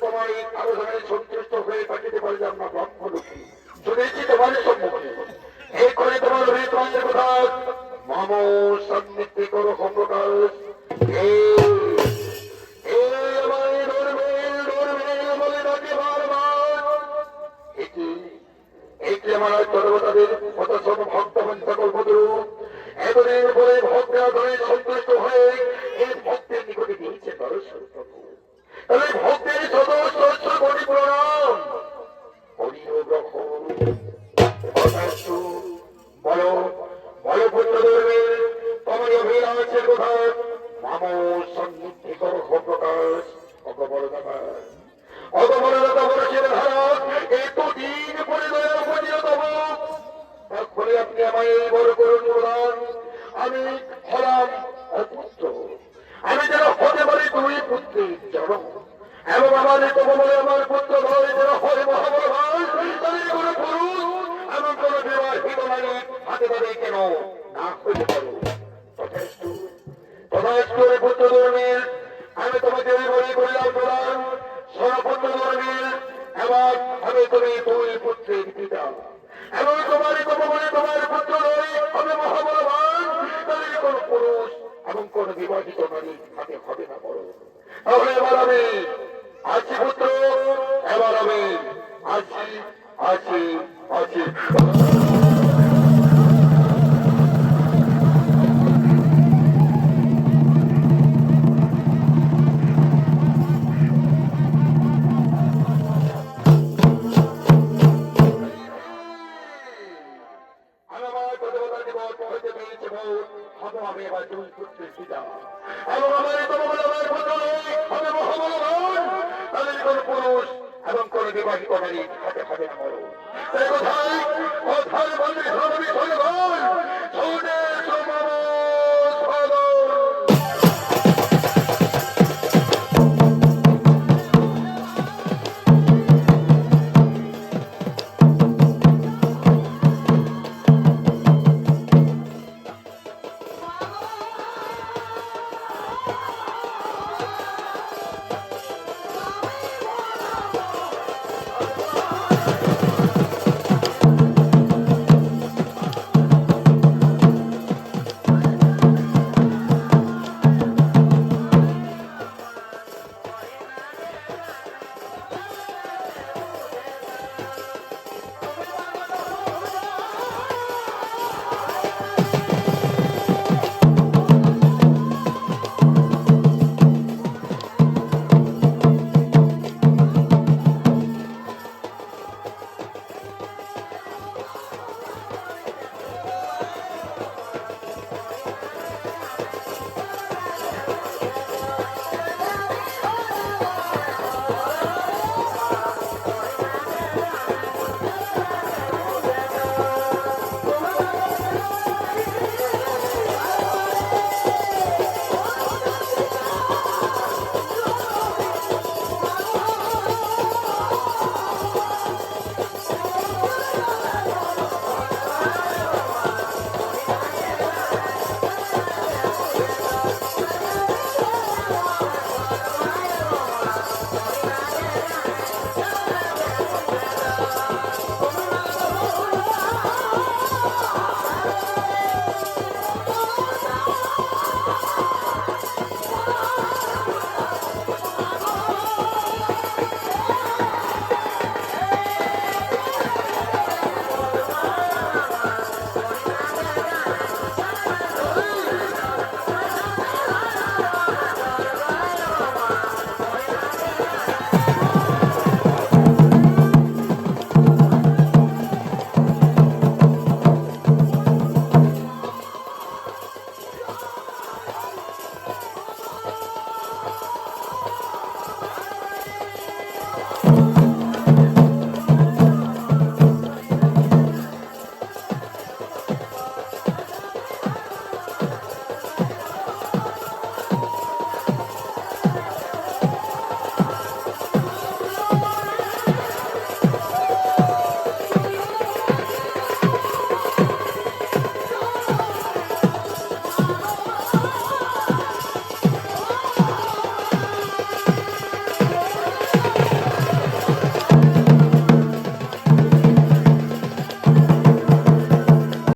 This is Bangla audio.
তোমার এই আলোচনায় সন্তুষ্ট হয়ে পাঠিয়ে পারে আমরা ব্রহ্ম লোকি চলেছি সম্মুখে হে করে তোমার হয়ে তোমাদের কথা। মম সান্নিধ্যে করো সম্প্রকাশ হে আমার চরবতাদের মাম সন্নিধি করো প্রকাশ অগবরদাতা অগবরদাতা বর্ষের ধারা এতদিন পরে দয়া উপজিত তব তখনই আপনি আমায় বড় করুন প্রদান। আমি হলাম অপুত্র। আমি যেন হতে পারি দুই পুত্রের জন্ম এবং আমার আমার পুত্র ভাই যেন হয় মহাবলবান তাদের কোনো পুরুষ এমন কোন বিবাহিত নারী হাতে পারে কেন ধর্মের আমি তোমাকে বলে করিলাম প্রদান সরপুত্র ধর্মের এবার আমি তুমি দুই পুত্রের পিতা। এবং তোমারই তবু তোমার পুত্র নয় হবে মহাবলবান তাদের কোন পুরুষ এবং কোন বিবাহিত নারী হাতে হবে না বড়। তাহলে এবার আমি আছি পুত্র, এবার আমি আছি আছি আছি এবার এবং আমার কোন পুরুষ এবং কোন বিবাহিত নারী